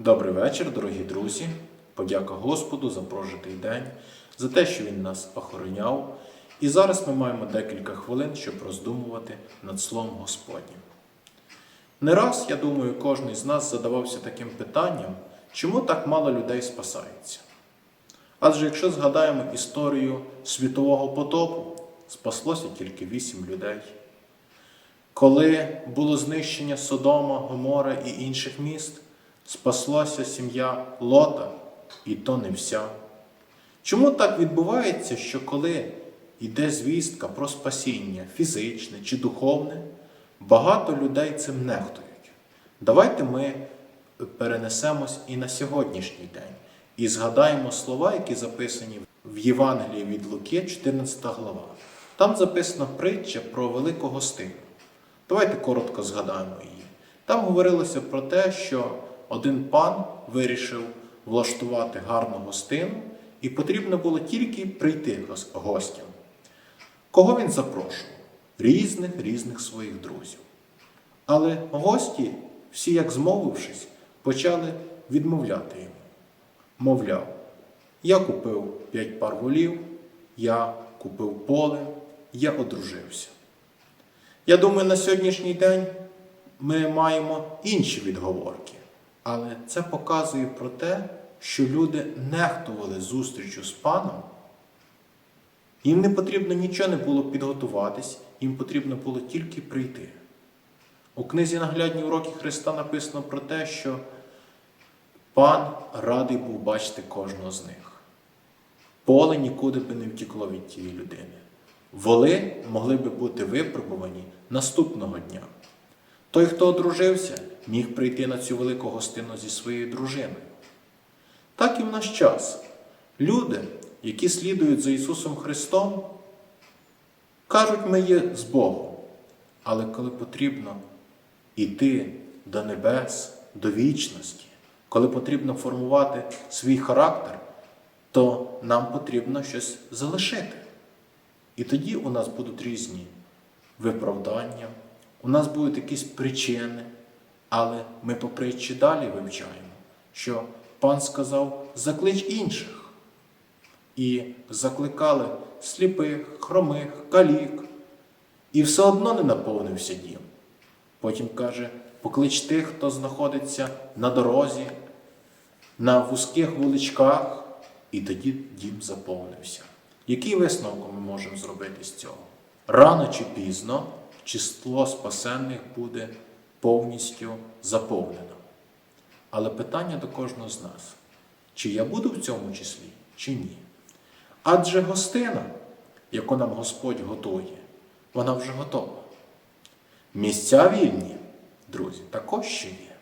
Добрий вечір, дорогі друзі. Подяка Господу за прожитий день, за те, що Він нас охороняв. І зараз ми маємо декілька хвилин, щоб роздумувати над Словом Господнім. Не раз, я думаю, кожен з нас задавався таким питанням, чому так мало людей спасається? Адже якщо згадаємо історію світового потопу, спаслося тільки вісім людей. Коли було знищення Содома, Гомора і інших міст, спаслася сім'я Лота, і то не вся. Чому так відбувається, що коли йде звістка про спасіння фізичне чи духовне, багато людей цим нехтують? Давайте ми перенесемось і на сьогоднішній день і згадаємо слова, які записані в Євангелії від Луки, 14 глава. Там записана притча про велику гостину. Давайте коротко згадаємо її. Там говорилося про те, що один пан вирішив влаштувати гарну гостину, і потрібно було тільки прийти гостям. Кого він запрошував? Різних різних своїх друзів. Але гості, всі як змовившись, почали відмовляти йому. Мовляв, я купив п'ять пар волів, я купив поле, я одружився. Я думаю, на сьогоднішній день ми маємо інші відговорки, але це показує про те, що люди нехтували зустрічю з паном. Їм не потрібно нічого не було підготуватись, їм потрібно було тільки прийти. У книзі наглядні уроки Христа написано про те, що пан радий був бачити кожного з них. Поле нікуди би не втекло від тієї людини. Воли могли би бути випробувані наступного дня. Той, хто одружився, міг прийти на цю велику гостину зі своєю дружиною. Так і в наш час. Люди, які слідують за Ісусом Христом, кажуть, ми є з Богом. Але коли потрібно йти до небес, до вічності, коли потрібно формувати свій характер, то нам потрібно щось залишити. І тоді у нас будуть різні виправдання, у нас будуть якісь причини, але ми по притчі далі вивчаємо, що пан сказав: заклич інших. І закликали сліпих, хромих, калік, і все одно не наповнився дім. Потім каже: поклич тих, хто знаходиться на дорозі, на вузьких вуличках, і тоді дім заповнився. Який висновок ми можемо зробити з цього? Рано чи пізно число спасенних буде повністю заповнено. Але питання до кожного з нас: чи я буду в цьому числі, чи ні? Адже гостина, яку нам Господь готує, вона вже готова. Місця вільні, друзі, також ще є.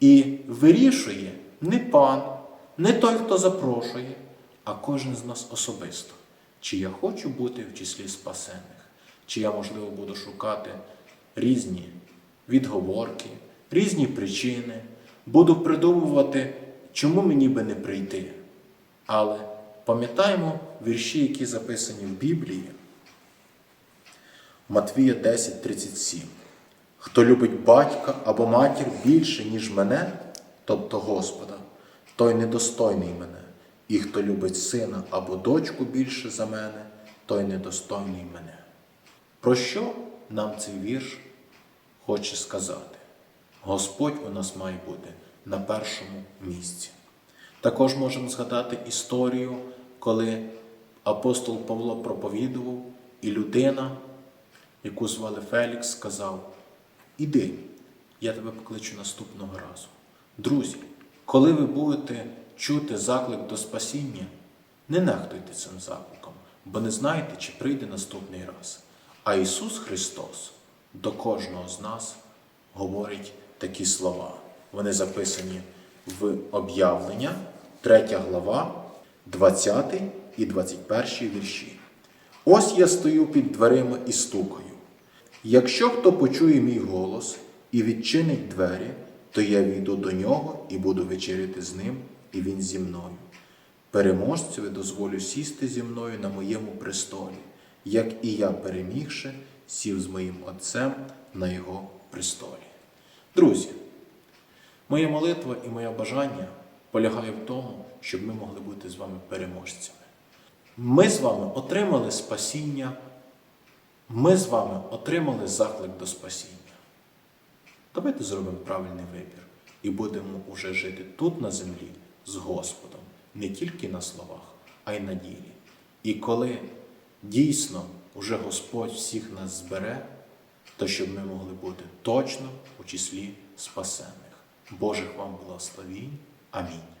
І вирішує не пан, не той, хто запрошує, а кожен з нас особисто. Чи я хочу бути в числі спасених, чи я, можливо, буду шукати різні відговорки, різні причини, буду придумувати, чому мені би не прийти. Але пам'ятаємо вірші, які записані в Біблії. Матвія 10:37. Хто любить батька або матір більше, ніж мене, тобто Господа, той недостойний мене. І хто любить сина або дочку більше за мене, той недостойний мене. Про що нам цей вірш хоче сказати? Господь у нас має бути на першому місці. Також можемо згадати історію, коли апостол Павло проповідував, і людина, яку звали Фелікс, сказав: Іди, я тебе покличу наступного разу. Друзі, коли ви будете чути заклик до спасіння, не нехтуйте цим закликом, бо не знаєте, чи прийде наступний раз. А Ісус Христос до кожного з нас говорить такі слова. Вони записані в об'явлення, 3 глава, 20 і 21 вірші. Ось я стою під дверима і стукаю. Якщо хто почує мій голос і відчинить двері, то я війду до нього і буду вечеряти з ним, і він зі мною. Переможцеві дозволю сісти зі мною на моєму престолі, як і я, перемігши, сів з моїм Отцем на його престолі. Друзі, Моя молитва і моє бажання полягає в тому, щоб ми могли бути з вами переможцями. Ми з вами отримали спасіння, ми з вами отримали заклик до спасіння. Давайте зробимо правильний вибір і будемо уже жити тут на землі з Господом, не тільки на словах, а й на ділі. І коли дійсно уже Господь всіх нас збере, то щоб ми могли бути точно у числі спасених. Божих вам благословінь. Амінь.